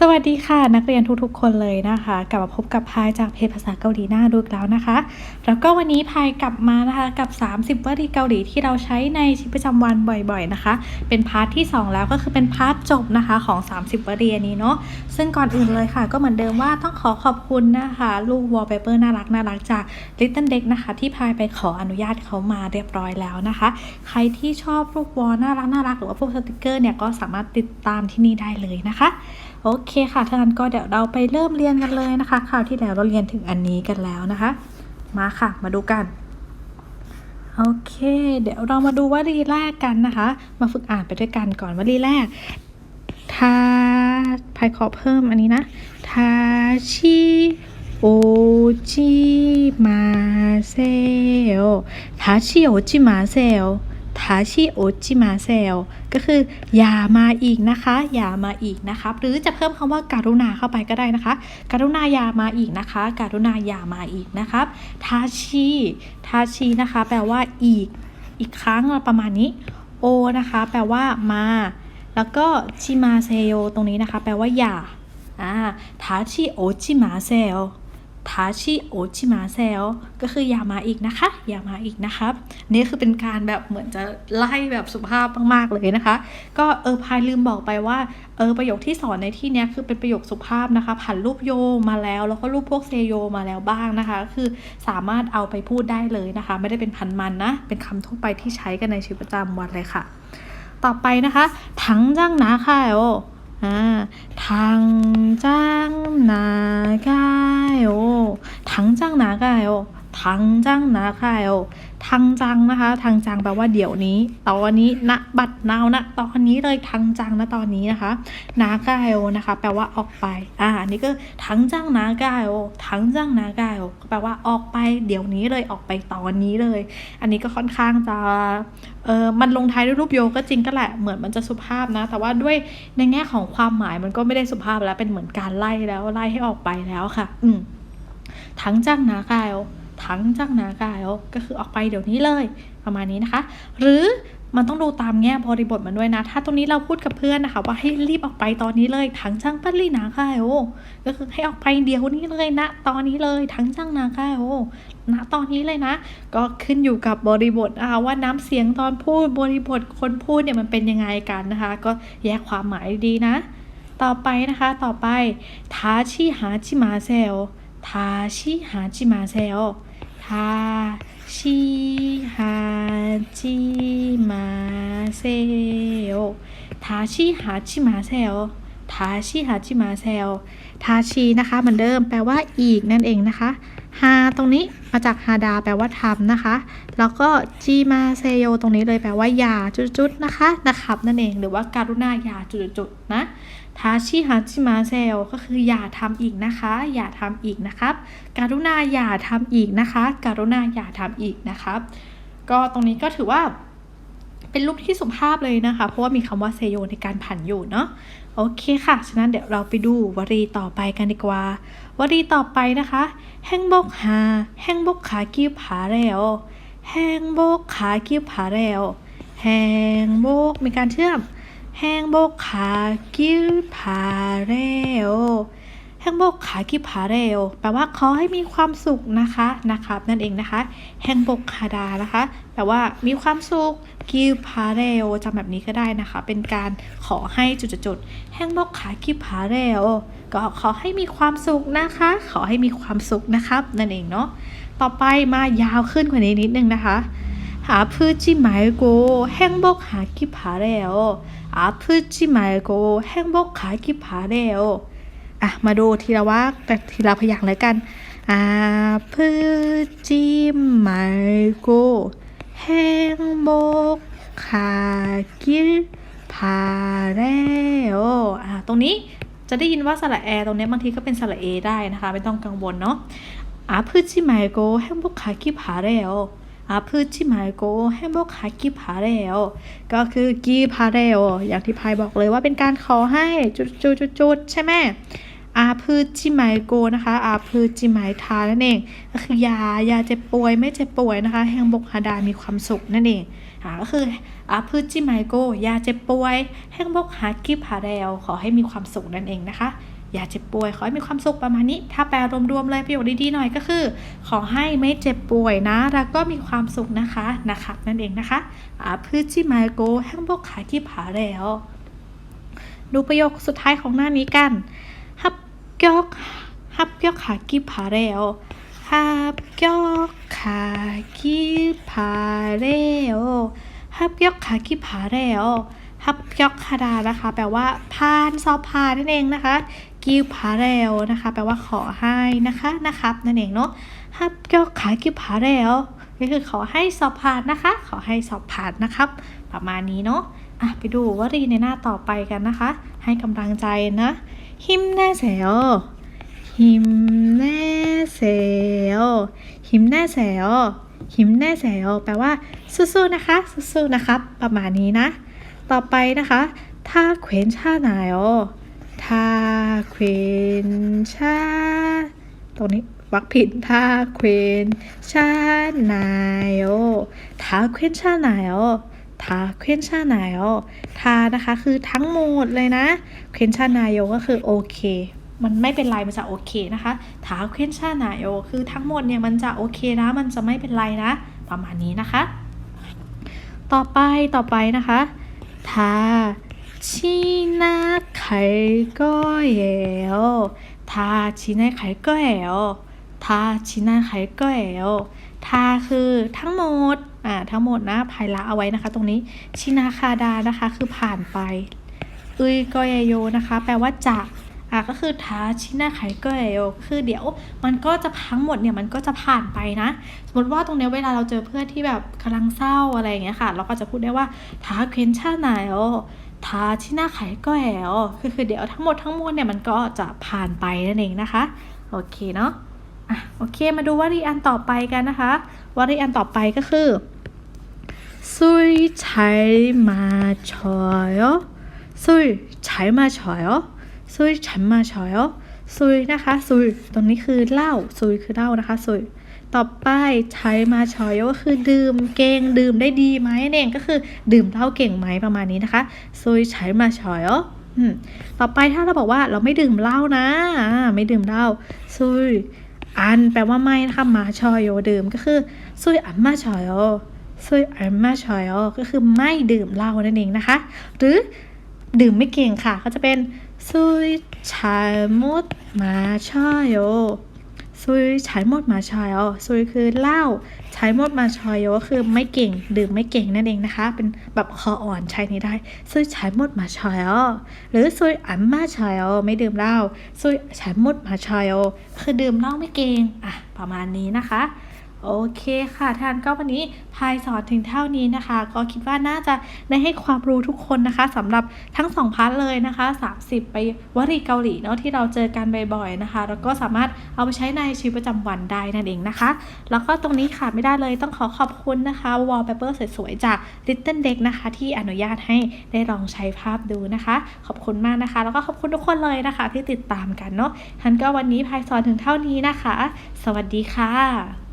สวัสดีค่ะ นักเรียนทุกๆ คนเลยนะคะ กลับมาพบกับพายจากเพจภาษาเกาหลีหน้าดูแล้วนะคะ แล้วก็วันนี้พายกลับมานะคะกับ 30วลีเกาหลีที่เราใช้ในชีวิตประจำวันบ่อยๆนะคะ เป็นพาร์ทที่ 2 แล้วก็คือเป็นพาร์ทจบนะคะของ 30วลีอันนี้เนาะซึ่งก่อนอื่นเลยค่ะ ก็เหมือนเดิมว่าต้องขอขอบคุณนะคะ ลูกวอลเปเปอร์น่ารักน่ารักจาก Little Deck นะคะ ที่พายไปขออนุญาตเขามาเรียบร้อยแล้วนะคะ ใครที่ชอบรูปวอลน่ารักน่ารักหรือว่าพวกสติกเกอร์เนี่ยก็สามารถติดตามที่นี่ได้เลยนะคะ โอเคค่ะถ้างั้นก็เดี๋ยวเราไปเริ่มเรียนกันเลยนะคะ คราวที่แล้วเราเรียนถึงอันนี้กันแล้วนะคะ มาค่ะ มาดูกัน โอเค เดี๋ยวเรามาดูวลีแรกกันนะคะ มาฝึกอ่านไปด้วยกันก่อนวลีแรกทาพายขอเพิ่มอันนี้นะทาชิโอจิมาเซโอทาชิโอจิมาเซโอทาชิโอจิมาเซโอ ก็คืออย่ามาอีกนะคะ อย่ามาอีกนะครับหรือจะเพิ่มคำว่าการุณาเข้าไปก็ได้นะคะ การุณาอย่ามาอีกนะคะ การุณาอย่ามาอีกนะครับทาชิทาชินะคะ แปลว่าอีก อีกครั้งประมาณนี้โอนะคะ แปลว่ามา แล้วก็ชิมาเซโยตรงนี้นะคะ แปลว่าอย่าอ่าทาชิโอจิมาเซโอ ทาชิโอจิมาเซโอก็คืออย่ามาอีกนะคะ อย่ามาอีกนะครับ นี่คือเป็นการแบบเหมือนจะไล่แบบสุภาพมากๆเลยนะคะ ก็เออพายลืมบอกไปว่าเออประโยคที่สอนในที่นี้คือเป็นประโยคสุภาพนะคะ ผ่านรูปโยมาแล้ว แล้วก็รูปพวกเซโยมาแล้วบ้างนะคะ คือสามารถเอาไปพูดได้เลยนะคะ ไม่ได้เป็นพันมันนะ เป็นคำทั่วไปที่ใช้กันในชีวิตประจำวันเลยค่ะ ต่อไปนะคะ ถังจ้างนาค่ะโอ อ่าถังจ้างนาค่ะ โอถังจ้งนาค่ะโอถังจ้างนาค่ะโอทังจังนะคะ ทังจังแปลว่าเดี๋ยวนี้ตอนนี้ณบัดนาวณตอนนี้เลยทังจังณตอนนี้นะคะนากาโอนะคะ แปลว่าออกไป อ่าอันนี้ก็ทังจังนากาโอทังจังนากาโอแปลว่าออกไปเดี๋ยวนี้เลยออกไปตอนนี้เลย อันนี้ก็ค่อนข้างจะเออมันลงท้ายด้วยรูปโยก็จริงก็แหละเหมือนมันจะสุภาพนะ แต่ว่าด้วยในแง่ของความหมายมันก็ไม่ได้สุภาพแล้วเป็นเหมือนการไล่แล้วไล่ให้ออกไปแล้วค่ะ อืมทั้งจ้างนากาย ทั้งจ้างนากายก็คือออกไปเดี๋ยวนี้เลย ประมาณนี้นะคะ หรือมันต้องดูตามแง่บริบทมันด้วยนะ ถ้าตรงนี้เราพูดกับเพื่อนนะคะ ว่าให้รีบออกไปตอนนี้เลยทั้งจ้างปั้นลีนาคายโอก็คือให้ออกไปเดี๋ยวนี้เลยนะ ตอนนี้เลยทั้งจ้างนาคายโอณตอนนี้เลยนะ ก็ขึ้นอยู่กับบริบทนะคะว่าน้ำเสียงตอนพูดบริบทคนพูดเนี่ยมันเป็นยังไงกันนะคะ ก็แยกความหมายดีนะ ต่อไปนะคะ ต่อไปทาชิหาจิมาเซล ทาชิหาจิมาเซลทาชิหาจิมาเซลทาชิหาจิมาเซลทาชิหาจิมาเซลทาชีนะคะเหมือนเดิมแปลว่าอีกนั่นเองนะคะ ฮาตรงนี้มาจากฮาดาแปลว่าทำนะคะ แล้วก็จีมาเซโยตรงนี้เลยแปลว่าย่าจุดๆนะคะนะครับนั่นเองหรือว่าการุณาย่าจุดๆนะทาชิฮาจิมาเซลก็คืออย่าทำอีกนะคะ อย่าทำอีกนะครับ การุณาอย่าทำอีกนะคะ การุณาอย่าทำอีกนะครับ ก็ตรงนี้ก็ถือว่า เป็นรูปที่สุภาพเลยนะคะ เพราะว่ามีคำว่าเซโยในการผันอยู่เนาะโอเคค่ะ ฉะนั้นเดี๋ยวเราไปดูวลีต่อไปกันดีกว่าวลีต่อไปนะคะแฮงบกหาแฮงบกขากิ้วผาเร็วแฮงบกขากิ้วผาเร็วแฮงบกมีการเชื่อมแฮงบกขากิ้วผาเร็ว แฮงบกขากิ้วผาเร็วแปลว่าขอให้มีความสุขนะคะนะครับ นั่นเองนะคะแฮงบกคาดานะคะแปลว่ามีความสุขกิวพาเรลจำแบบนี้ก็ได้นะคะ เป็นการขอให้จุดๆๆแฮงบกขากิวพาเรลก็ขอให้มีความสุขนะคะ ขอให้มีความสุขนะครับ นั่นเองเนาะต่อไปมายาวขึ้นกว่านี้นิดนึงนะคะอาพืจิ말고행복하기바래요아프지말고행복하기바래요อ่ ่ะมาดูทีละว่าแต่ทีละพยางค์เลยกันอาพืจิมไมโกแห้งโบกคากิลพาเรโออะตรงนี้จะได้ยินว่าสระแอตรงนี้บางทีก็เป็นสระเอได้นะคะ ไม่ต้องกังวลเนาะอาพืจิไมโกแห้งโบกคากิลพาเรโออาพืชที่หมายโกให้บอกขากีพาเรลก็คือกีพาเรลอย่างที่พายบอกเลยว่าเป็นการขอให้จุดๆๆใช่ไหม อาพืชจิไมโกนะคะ อาพืชจิไมทานั่นเองก็คือยายาเจ็บป่วยไม่เจ็บป่วยนะคะ แห่งบกฮาดามีความสุขนั่นเองอ่าก็คืออาพืชจิไมโกยาเจ็บป่วย แห้งบกหากิบหาแรวขอให้มีความสุขนั่นเองนะคะอย่าเจ็บป่วย ขอให้มีความสุขประมาณนี้ ถ้าแปลรวมๆเลยประโยคดีๆหน่อยก็คือ ขอให้ไม่เจ็บป่วยนะ แล้วก็มีความสุขนะคะนะครับนั่นเองนะคะอาพืชจิไมโกแห้งบกหากิบหาแรวดูประโยคสุดท้ายของหน้านี้กัน ฮับเกียกฮับเกียกหากิบหาแรว 합격하기 바래요. 합격하기 바래요. 합격하다 นะคะ แปลว่าผ่านสอบผ่านนั่นเองนะคะ give พาเรลนะคะ แปลว่าขอให้นะคะนะครับนั่นเองเนาะ 합격하기 바래요 ก็คือขอให้สอบผ่านนะคะ ขอให้สอบผ่านนะครับ ประมาณนี้เนาะอ่ะไปดูวลีในหน้าต่อไปกันนะคะ ให้กำลังใจนะ 힘내세요. 힘내세요. 힘내세요. 힘내세요. แปลว่าสู้ๆนะคะ สู้ๆนะครับ ประมาณนี้นะ ต่อไปนะคะ ถ้าเขวนชาหนายอถ้าเขวนชาตรงนี้วักผิดถ้าเขวนชาหนายอถ้าเขวนชาหนายอ ทาเควนชาไนโอทานะคะคือทั้งหมดเลยนะเควนชาไนโอก็คือโอเค มันไม่เป็นไรมันจะโอเคนะคะทาเควนชาไนโอคือทั้งหมดเนี่ยมันจะโอเคนะมันจะไม่เป็นไรนะ ประมาณนี้นะคะ ต่อไปต่อไปนะคะทาชินาไขก็เอวทาชินาไขก็เอว ทาชินาไคเกลทาคือทั้งหมดอ่าทั้งหมดนะภายละเอาไว้นะคะ ตรงนี้ชินาคาดานะคะคือผ่านไปอุยกอยโยนะคะ แปลว่าจะอ่าก็คือทาชินาไคเกลคือเดี๋ยวมันก็จะทั้งหมดเนี่ยมันก็จะผ่านไปนะ สมมติว่าตรงนี้เวลาเราเจอเพื่อนที่แบบกำลังเศร้าอะไรอย่างเงี้ยค่ะ เราก็จะพูดได้ว่าทาเควนชาไนโอทาชินาไคเกลคือคือเดี๋ยวทั้งหมดทั้งมวลเนี่ยมันก็จะผ่านไปนั่นเองนะคะ โอเคเนาะ อะโอเคมาดูวลีอันต่อไปกันนะคะวลีอันต่อไปก็คือซุยใช้มาชอยซุยใช้มาชอยซุยฉันมาชอยซุยนะคะซุยตรงนี้คือเหล้าซุยคือเหล้านะคะซุยต่อไปใช้มาชอยก็คือดื่มเก่งดื่มได้ดีไหมเองก็คือดื่มเหล้าเก่งไหมประมาณนี้นะคะซุยใช้มาชอยอต่อไปถ้าเราบอกว่าเราไม่ดื่มเหล้านะ ไม่ดื่มเหล้าซุย อันแปลว่าไม่นะคะมาชอยโยเดิมก็คือซุยอันมาชอยโยซุยอันมาชอยโยก็คือไม่ดื่มเหล้านั่นเองนะคะ หรือดื่มไม่เก่งค่ะ ก็จะเป็นซุยชามุดมาชอยโย 요. 술 잘못 마셔요. ซุยคือเหล้า 잘못 마셔요 ก็คือไม่เก่ง ดื่มไม่เก่งนั่นเองนะคะ เป็นแบบคออ่อนใช้นี้ได้ 술 잘못 마셔요 หรือ 술 안 마셔요 ไม่ดื่มเหล้า 술 잘못 마셔요 คือดื่มเหล้าไม่เก่ง อ่ะ ประมาณนี้นะคะ โอเคค่ะท่านก็วันนี้พายสอนถึงเท่านี้นะคะ ก็คิดว่าน่าจะได้ให้ความรู้ทุกคนนะคะสำหรับทั้งสองพาร์ทเลยนะคะ 30 ไปวลีเกาหลีเนาะที่เราเจอกันบ่อยๆนะคะ แล้วก็สามารถเอาไปใช้ในชีวิตประจำวันได้นั่นเองนะคะ แล้วก็ตรงนี้ขาดไม่ได้เลยต้องขอขอบคุณนะคะวอลเปเปอร์สวยๆจาก Little Deck นะคะ ที่อนุญาตให้ได้ลองใช้ภาพดูนะคะ ขอบคุณมากนะคะ แล้วก็ขอบคุณทุกคนเลยนะคะ ที่ติดตามกันเนาะท่านก็วันนี้พายสอนถึงเท่านี้นะคะ สวัสดีค่ะ